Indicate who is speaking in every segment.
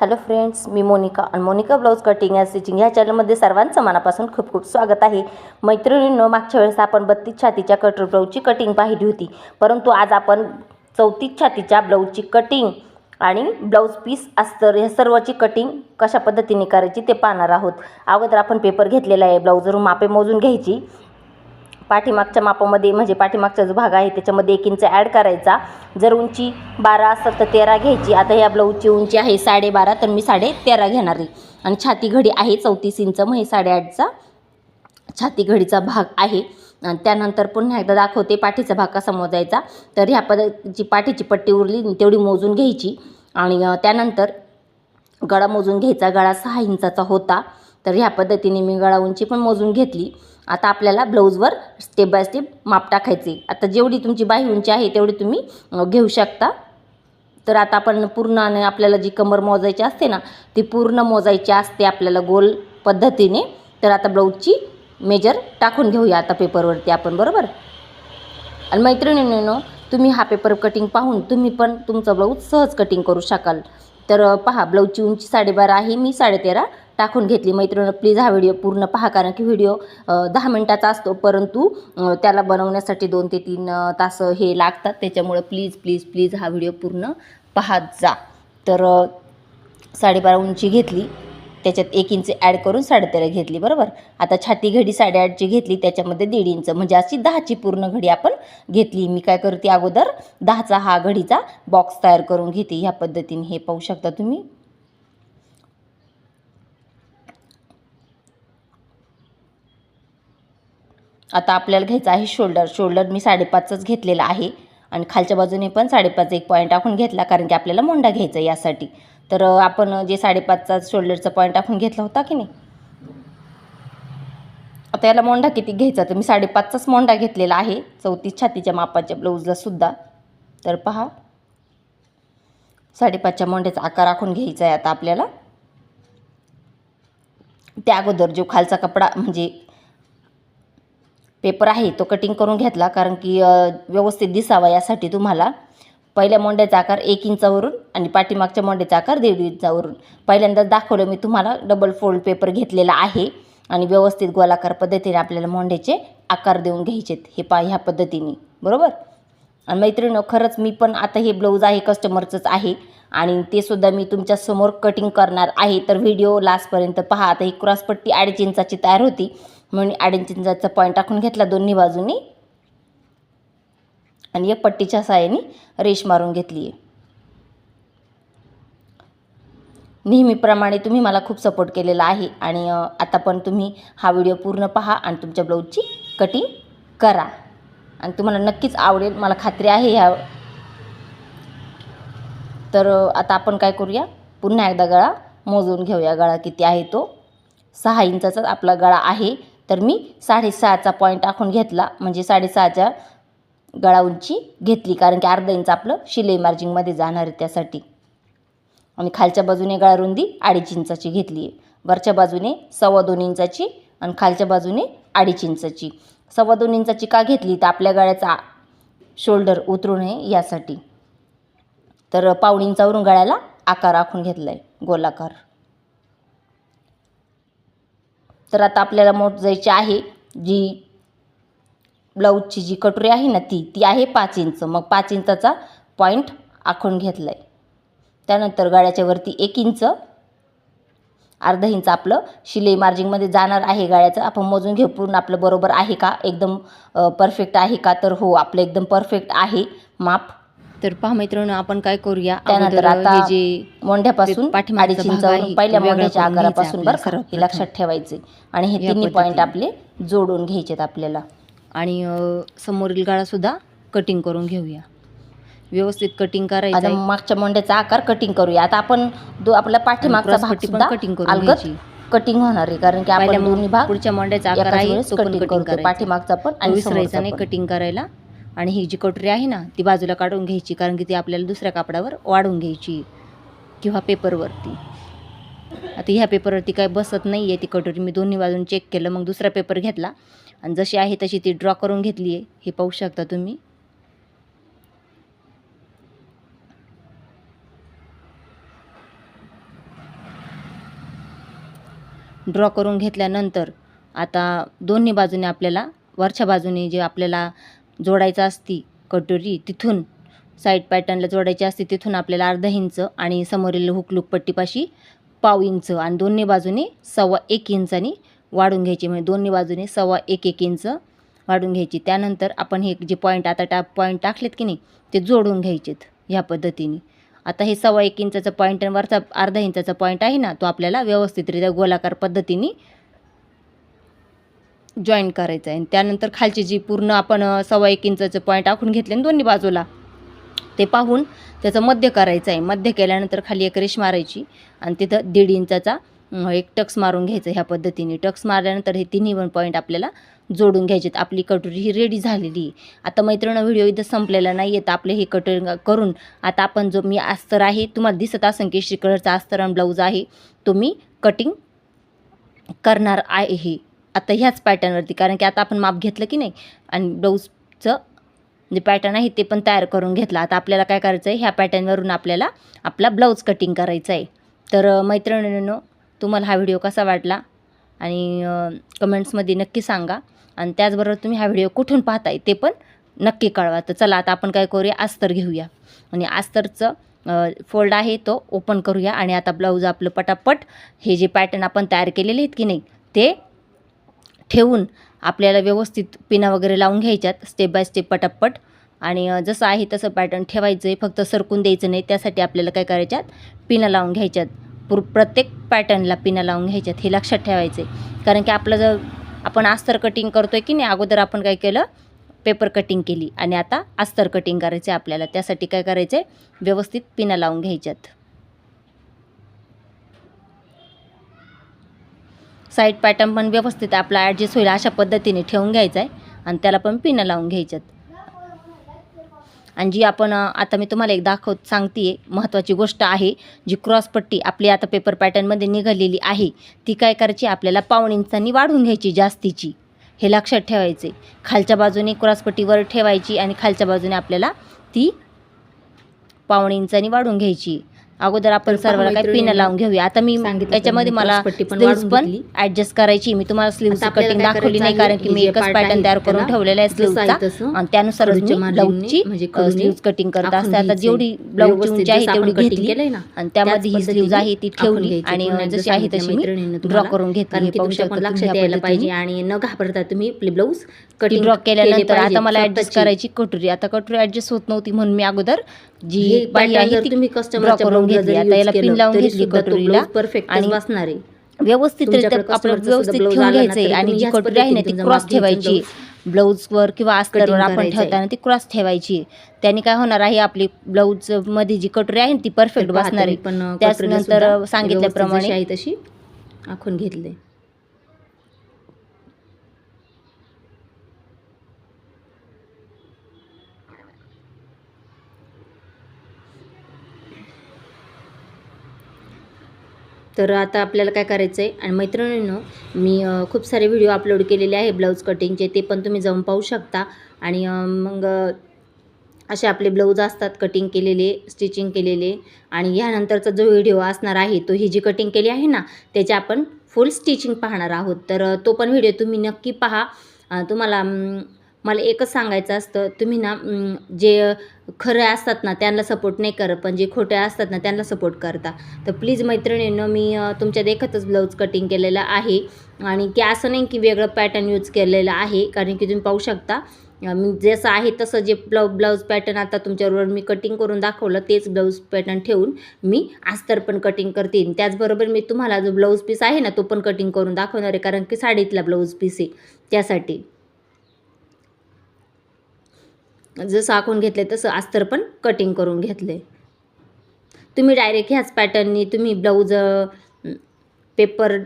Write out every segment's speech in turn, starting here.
Speaker 1: Hello friends मी मोनिका. आणि Monika blouse cutting and stitching ह्या चॅनलमध्ये सर्वांचं मनापासून खूप खूप स्वागत आहे. मैत्रिणींनो मागच्या वेळेस आपण बत्तीस छातीच्या कटर ब्लाऊजची कटिंग पाहिली होती. परंतु आज आपण चौतीस छातीच्या ब्लाऊजची कटिंग आणि ब्लाऊज पीस अस्तर ह्या सर्वाची कटिंग कशा पद्धतीने करायची ते पाहणार आहोत. अगोदर आपण पेपर घेतलेला आहे. ब्लाऊजवरून मापे मोजून घ्यायची. पाठीमागच्या मापामध्ये म्हणजे पाठीमागचा जो भाग आहे त्याच्यामध्ये एक इंच ॲड करायचा. जर उंची बारा असेल तर तेरा घ्यायची. आता या ब्लाऊजची उंची आहे साडेबारा तर मी साडे तेरा घेणार आहे. आणि छाती घडी आहे चौतीस इंच मग हे साडेआठचा छाती घडीचा भाग आहे. आणि त्यानंतर पुन्हा एकदा दाखवते पाठीचा भाग कसा मोजायचा. तर ह्या पद्धतीची पाठीची पट्टी उरली तेवढी मोजून घ्यायची. आणि त्यानंतर गळा मोजून घ्यायचा. गळा सहा इंचाचा होता. तर ह्या पद्धतीने मी गळा उंची पण मोजून घेतली. आता आपल्याला ब्लाऊजवर स्टेप बाय स्टेप माप टाकायचे. आता जेवढी तुमची बाही उंची आहे तेवढी तुम्ही घेऊ शकता. तर आता आपण पूर्ण आणि आपल्याला जी कमर मोजायची असते ना ती पूर्ण मोजायची असते आपल्याला गोल पद्धतीने. तर आता ब्लाऊजची मेजर टाकून घेऊया आता पेपरवरती आपण बरोबर? आणि मैत्रिणींनो तुम्ही हा पेपर कटिंग पाहून तुम्ही पण तुमचं ब्लाऊज सहज कटिंग करू शकाल. तर पहा ब्लाऊजची उंची साडेबारा आहे मी साडेतेरा. टाकून घेतली. मैत्रिणी प्लीज हा व्हिडिओ पूर्ण पहा कारण की व्हिडिओ दहा मिनटाचा असतो परंतु त्याला बनवण्यासाठी दोन ते तीन तास हे लागतात. त्याच्यामुळं प्लीज प्लीज प्लीज हा व्हिडिओ पूर्ण पाहत जा. तर साडेबारा उंची घेतली. त्याच्यात एक इंच ॲड करून साडेतेरा घेतली बरोबर? आता छाती घडी साडेआठची घेतली त्याच्यामध्ये दीड इंच म्हणजे अशी दहाची पूर्ण घडी आपण घेतली. मी काय करते अगोदर दहाचा हा घडीचा बॉक्स तयार करून घेते. ह्या पद्धतीने हे पाहू शकता तुम्ही. आता आपल्याला घ्यायचं आहे शोल्डर शोल्डर मी साडेपाचच घेतलेला आहे. आणि खालच्या बाजूने पण साडेपाच एक पॉईंट टाकून घेतला कारण की आपल्याला मोंडा घ्यायचा आहे यासाठी. तर आपण जे साडेपाचचा शोल्डरचा पॉईंट टाकून घेतला होता की नाही? आता याला मोंडा किती घ्यायचा? तर मी साडेपाचचाच मोंडा घेतलेला आहे. चौतीस छातीच्या मापाच्या ब्लाऊजला सुद्धा. तर पहा. साडेपाचच्या मोंड्याचा आकार आखून घ्यायचा आहे आता आपल्याला. त्या अगोदर जो खालचा कपडा म्हणजे पेपर आहे तो कटिंग करून घेतला. कारण की व्यवस्थित दिसावा यासाठी तुम्हाला पहिल्या मोंड्याचा आकार एक इंचावरून आणि पाठीमागच्या मोंड्याचा आकार दीड इंचावरून पहिल्यांदा दाखवलं मी तुम्हाला डबल फोल्ड पेपर घेतलेला आहे आणि व्यवस्थित गोलाकार पद्धतीने आपल्याला मोंड्याचे आकार देऊन घ्यायचेत. हे पा ह्या पद्धतीने. बरोबर? आणि मैत्रिणी खरंच मी पण आता हे ब्लाऊज आहे कस्टमरचंच आहे. आणि ते सुद्धा मी तुमच्यासमोर कटिंग करणार आहे. तर व्हिडिओ लास्टपर्यंत पहा. आता ही क्रॉसपट्टी अडीच इंचाची तयार होती. म्हणून अडीच इंचाचा पॉईंट टाकून घेतला दोन्ही बाजूनी. आणि एक पट्टीच्या साह्याने रेश मारून घेतली आहे. नेहमीप्रमाणे तुम्ही मला खूप सपोर्ट केलेला आहे. आणि आता पण तुम्ही हा व्हिडिओ पूर्ण पहा आणि तुमच्या ब्लाऊजची कटिंग करा. आणि तुम्हाला नक्कीच आवडेल. मला खात्री आहे ह्या तर आता आपण काय करूया? पुन्हा एकदा गळा मोजून घेऊया गळा किती आहे तो. सहा इंचाचा आपला गळा आहे. तर मी साडेसहाचा पॉईंट आखून घेतला. म्हणजे साडेसहाच्या गळा उंची घेतली. कारण की अर्धा इंच आपलं शिलाई मार्जिंगमध्ये जाणार आहे त्यासाठी. आणि खालच्या बाजूने गळा रुंदी अडीच इंचाची घेतली आहे वरच्या बाजूने सव्वा दोन इंचाची आणि खालच्या बाजूने अडीच इंचाची. सव्वा दोन इंचाची का घेतली? तर आपल्या गळ्याचा शोल्डर उतरू नये यासाठी. तर पाऊण इंचावरून आकार आखून घेतला आहे गोलाकार. तर आता आपल्याला मोजायची आहे जी ब्लाऊजची जी कटोरी आहे ना ती ती आहे पाच इंच. मग पाच इंचाचा पॉईंट आखून घेतला आहे त्यानंतर गाळ्याच्या वरती एक इंच. अर्धा इंच आपलं शिलाई मार्जिंगमध्ये जाणार आहे गाळ्याचं. आपण मोजून घेऊ पूर्ण आपलं बरोबर आहे का? एकदम परफेक्ट आहे का? तर हो आपलं एकदम परफेक्ट आहे. माप
Speaker 2: तर पहा मित्रांनो आपण काय करूया?
Speaker 1: त्यानंतर आता
Speaker 2: जे
Speaker 1: मोंढ्यापासून अडीच इंचावरून पहिल्या मोंढ्याच्या आकारापासून बरं का? हे. लक्षात ठेवायचे आणि हे तिन्ही पॉईंट. आपले जोडून घ्यायचेत आपल्याला.
Speaker 2: आणि समोरील गाळा सुद्धा कटिंग करून घेऊया. व्यवस्थित कटिंग करायचं
Speaker 1: मागच्या मोंड्याचा आकार कटिंग करूया. आता आपण दो आपला पाठीमागचा भाग सुद्धा
Speaker 2: कटिंग घ्यायची.
Speaker 1: कटिंग होणार आहे. कारण की आपण दोन्ही भाग
Speaker 2: पुढच्या मोंड्याचा आकार आहे
Speaker 1: वेळेस
Speaker 2: तो पण
Speaker 1: कटिंग
Speaker 2: कटिंग
Speaker 1: करतो
Speaker 2: करायचा.
Speaker 1: पाठीमागचा पण आणि
Speaker 2: विसरायचा नाही. कटिंग करायला. आणि ही जी कटोरी आहे ना ती बाजूला काढून घ्यायची कारण की ती आपल्याला दुसऱ्या कापडावर वाढून घ्यायची किंवा पेपरवरती. आता ह्या पेपरवरती काय बसत नाही आहे ती कटोरी. मी दोन्ही बाजून चेक केलं मग दुसरा पेपर घेतला. आणि जशी आहे तशी ती ड्रॉ करून घेतली आहे. हे पाहू शकता तुम्ही.
Speaker 1: ड्रॉ करून घेतल्यानंतर आता दोन्ही बाजूने आपल्याला वरच्या बाजूने जे आपल्याला जोडायचं असती कटोरी तिथून साईड पॅटर्नला जोडायची असते तिथून आपल्याला अर्धा इंच आणि समोरील हुक पट्टीपाशी पाव इंच आणि दोन्ही बाजूने सव्वा एक इंचानी वाढून घ्यायची. म्हणजे दोन्ही बाजूने सव्वा एक एक इंच वाढून घ्यायची. त्यानंतर आपण हे जे पॉईंट आता टा पॉईंट टाकलेत की नाही ते जोडून घ्यायचेत ह्या पद्धतीने. आता हे सव्वा एक इंचाचा पॉईंट आणि वरचा अर्धा इंचाचा पॉईंट आहे ना तो आपल्याला व्यवस्थितरित्या गोलाकार पद्धतीने जॉईन करायचं आहे. आणि त्यानंतर खालची जी पूर्ण आपण सव्वा एक इंचाचं पॉईंट आखून घेतले दोन्ही बाजूला ते पाहून त्याचं मध्य करायचं आहे. मध्य केल्यानंतर खाली एक रेश मारायची आणि तिथं दीड इंचाचा एक टक्स मारून घ्यायचं ह्या पद्धतीने. टक्स मारल्यानंतर हे तिन्ही पण पॉईंट आपल्याला जोडून घ्यायचेत. आपली कटोरी ही रेडी झालेली आहे. आता मैत्रिणं व्हिडिओ इथं संपलेला नाही आहे तर आपले हे कटोरी करून आता आपण जो मी अस्तर आहे तुम्हाला दिसत असेल की श्री कलरचा अस्तर आणि ब्लाऊज आहे तो मी कटिंग करणार आहे. आता ह्याच पॅटर्नवरती कारण की आता आपण माप घेतलं की नाही आणि ब्लाऊजचं जे पॅटर्न आहे ते पण तयार करून घेतलं. आता आपल्याला काय करायचं आहे? ह्या पॅटर्नवरून आपल्याला आपला ब्लाऊज कटिंग करायचा आहे. तर मैत्रिणींनो तुम्हाला हा व्हिडिओ कसा वाटला? आणि कमेंट्समध्ये नक्की सांगा. आणि त्याचबरोबर तुम्ही हा व्हिडिओ कुठून पाहताय ते पण नक्की कळवा. तर चला आता आपण काय करूया? अस्तर घेऊया. आणि अस्तरचं फोल्ड आहे तो ओपन करूया. आणि आता ब्लाऊज आपलं पटापट हे जे पॅटर्न आपण तयार केलेले आहेत की नाही ते ठेवून आपल्याला व्यवस्थित पिना वगैरे लावून घ्यायच्यात स्टेप बाय स्टेप पटापट. आणि जसं आहे तसं पॅटर्न ठेवायचं आहे फक्त सरकून द्यायचं नाही त्यासाठी आपल्याला काय करायच्यात? पिना लावून घ्यायच्यात. पुर प्रत्येक पॅटर्नला पिना लावून घ्यायच्यात हे लक्षात ठेवायचं आहे कारण की आपलं जर आपण अस्तर कटिंग करतो आहे की नाही अगोदर आपण काय केलं? पेपर कटिंग केली. आणि आता अस्तर कटिंग करायचं आहे आपल्याला. त्यासाठी काय करायचं आहे व्यवस्थित पिना लावून घ्यायच्यात. साईड पॅटर्न पण व्यवस्थित आपला ॲडजस्ट होईल अशा पद्धतीने ठेवून घ्यायचा आहे आणि त्याला पण पिनं लावून घ्यायच्यात. आणि जी आपण आता मी तुम्हाला एक दाखवत सांगते महत्त्वाची गोष्ट आहे जी क्रॉसपट्टी आपली आता पेपर पॅटर्नमध्ये निघालेली आहे ती काय करायची? आपल्याला पाऊण इंचांनी वाढवून घ्यायची जास्तीची. हे लक्षात ठेवायचे खालच्या बाजूने क्रॉसपट्टीवर ठेवायची आणि खालच्या बाजूने आपल्याला ती पाऊण इंचांनी वाढून घ्यायची. अगोदर आपण सर्वांना काय पिनं लावून घेऊया आता मी याच्यामध्ये मला
Speaker 2: पण
Speaker 1: स्लीव्स. ऍडजस्ट करायची मी तुम्हाला
Speaker 2: आपल्याला
Speaker 1: कटिंग दाखवली नाही कारण की मी
Speaker 2: हे जे
Speaker 1: एकच पॅटर्न तयार करून ठेवलेला आहे स्लीव्हचा
Speaker 2: तसं
Speaker 1: आणि
Speaker 2: मार्जिनने
Speaker 1: ब्लाऊजची
Speaker 2: म्हणजे
Speaker 1: कटिंग करत असते आता. जेवढी
Speaker 2: व्यवस्थित
Speaker 1: उंची आहे तेवढी घेतली आणि त्यामध्ये ही
Speaker 2: पद्धतीने
Speaker 1: आहे ती ठेवली. आणि जशी आहे तशी मी ड्रॉ. करून घेतली पाहू शकता
Speaker 2: लक्षात यायला पाहिजे. आणि न घाबरता तुम्ही आपले ब्लाऊज कटिंग
Speaker 1: ड्रॉ केल्यानंतर आता मला ॲडजस्ट करायची कटोरी आता कटोरी ॲडजस्ट होत नव्हती म्हणून मी अगोदर जी
Speaker 2: pattern
Speaker 1: आहे ती
Speaker 2: तुम्ही
Speaker 1: ड्रॉ
Speaker 2: कस्टमरच्या
Speaker 1: करून घेतली. आता याला पिन लावून घेतली कटोरीला
Speaker 2: परफेक्ट
Speaker 1: आणि
Speaker 2: बसणार आहे.
Speaker 1: व्यवस्थित आपलं
Speaker 2: चं
Speaker 1: व्यवस्थित ठेवून घ्यायचंय आणि जी कटोरी आहे ना ती क्रॉस ठेवायची. ब्लाऊजवर किंवा
Speaker 2: Cutting
Speaker 1: आपण. ठेवताना ती क्रॉस ठेवायची. त्याने काय होणार आहे आपली ब्लाऊजमध्ये जी कटोरी आहे ना ती परफेक्ट बसणार आहे.
Speaker 2: पण
Speaker 1: त्याचनंतर
Speaker 2: सुद्धा
Speaker 1: सांगितल्याप्रमाणे
Speaker 2: तशी आखून घेतले. तर आता आपल्याला काय करायचं आहे आणि मैत्रिणींनो मी खूप सारे व्हिडिओ अपलोड केलेले आहे ब्लाऊज कटिंगचे ते पण तुम्ही जाऊन पाहू शकता. आणि मग असे आपले ब्लाऊज असतात कटिंग केलेले स्टिचिंग केलेले. आणि ह्यानंतरचा जो व्हिडिओ असणार आहे तो ही जी कटिंग केली आहे ना त्याची आपण फुल स्टिचिंग पाहणार आहोत. तर तो पण व्हिडिओ तुम्ही नक्की पहा. तुम्हाला मला एकच सांगायचं असतं तुम्ही ना जे खरे असतात ना त्यांना सपोर्ट नाही करत पण जे खोटे असतात ना त्यांना सपोर्ट करता. तर प्लीज मैत्रिणींनो मी तुमच्या देखतच ब्लाऊज कटिंग केलेलं आहे. आणि की असं नाही की वेगळं पॅटर्न यूज केलेलं आहे कारण की तुम्ही पाहू शकता मी जसं आहे तसं जे ब्लाऊ ब्लाऊज पॅटर्न आता तुमच्याबरोबर मी कटिंग करून दाखवलं तेच ब्लाऊज पॅटर्न ठेवून मी अस्तर पण कटिंग करते आणि त्याचबरोबर मी तुम्हाला जो ब्लाऊज पीस आहे ना तो पण कटिंग करून दाखवणार आहे कारण की साडीतला ब्लाऊज पीस आहे त्यासाठी. जसं आखून घेतले तसं अस्तर पण कटिंग करून घेतले. तुम्ही डायरेक्ट ह्याच पॅटर्ननी तुम्ही ब्लाऊज पेपर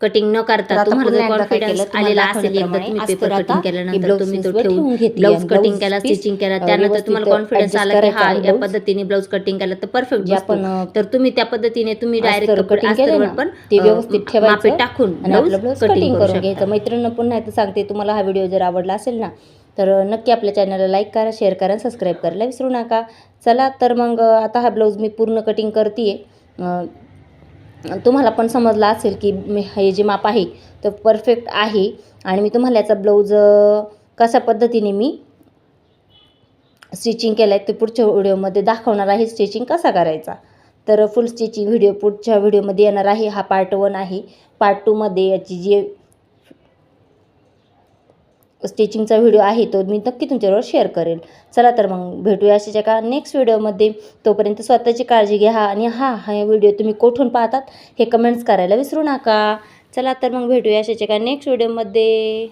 Speaker 2: कटिंग न करता तुम्हाला जर कॉन्फिडन्स आलेला असेल एकदा तुम्ही पेपर कटिंग केल्यानंतर तुम्ही तो
Speaker 1: ठेवून
Speaker 2: ब्लाऊज कटिंग केला स्टिचिंग केला त्यानंतर तुम्हाला कॉन्फिडन्स आला की हा या पद्धतीने ब्लाऊज कटिंग केला तर परफेक्ट
Speaker 1: अ,
Speaker 2: तर तुम्ही त्या पद्धतीने तुम्ही डायरेक्ट
Speaker 1: अस्तर ना,
Speaker 2: पण
Speaker 1: ते व्यवस्थित ठेवायचं
Speaker 2: टाकून ब्लाऊज कटिंग
Speaker 1: कटिंग
Speaker 2: करू
Speaker 1: करून घ्यायचं. मैत्रिणींना पुन्हा सांगते तुम्हाला हा व्हिडिओ जर आवडला असेल ना तर नक्की आपल्या चॅनलला लाईक करा शेअर करा सबस्क्राईब करायला विसरू नका. चला तर मग आता हा ब्लाऊज मी पूर्ण कटिंग करते तुम्हाला पण समजला असेल की मी हे जे माप आहे तर परफेक्ट आहे. आणि मी तुम्हाला याचा ब्लाऊज कशा पद्धतीने मी स्टिचिंग केलं आहे ते पुढच्या व्हिडिओमध्ये दाखवणार आहे. स्टिचिंग कसा करायचा? तर फुल स्टिचिंग व्हिडिओ पुढच्या व्हिडिओमध्ये येणार आहे. हा पार्ट वन आहे. पार्ट टूमध्ये याची जी स्टिचिंगचा व्हिडिओ आहे तो मी नक्की तुमच्याबरोबर शेअर करेल चला तर मग भेटूया अशाच एका नेक्स्ट व्हिडिओमध्ये तोपर्यंत स्वतःची काळजी घ्या आणि हा हा व्हिडिओ तुम्ही कोठून पाहतात हे कमेंट्स करायला विसरू नका. चला तर मग भेटूया अशाच एका नेक्स्ट व्हिडिओमध्ये